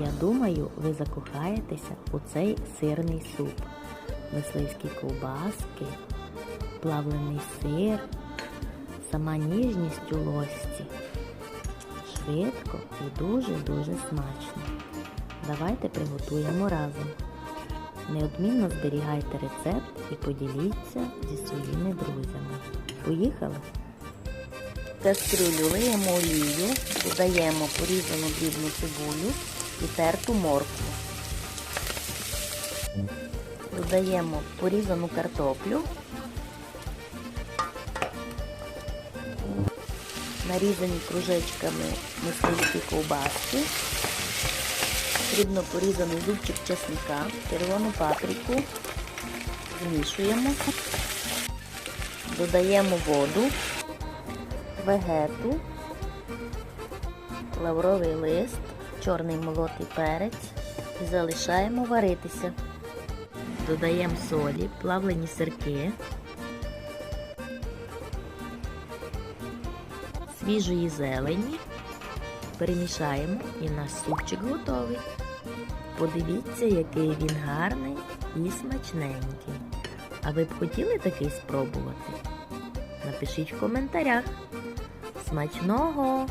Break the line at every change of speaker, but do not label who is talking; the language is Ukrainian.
Я думаю, ви закохаєтеся у цей сирний суп. Мисливські ковбаски, плавлений сир, сама ніжність у ложці. Швидко і дуже-дуже смачно. Давайте приготуємо разом. Неодмінно зберігайте рецепт і поділіться зі своїми друзями. Поїхали! В кастрюлю лиємо олію, додаємо порізану дрібну цибулю і терту. Додаємо порізану картоплю, нарізані кружечками мисливські ковбаски, дрібно порізаний зубчик чесника, червону паприку, змішуємо, додаємо воду, вегету, лавровий лист, чорний молотий перець і залишаємо варитися. Додаємо солі, плавлені сирки, свіжої зелені, перемішаємо і наш супчик готовий. Подивіться, який він гарний і смачненький. А ви б хотіли такий спробувати? Напишіть в коментарях. Смачного!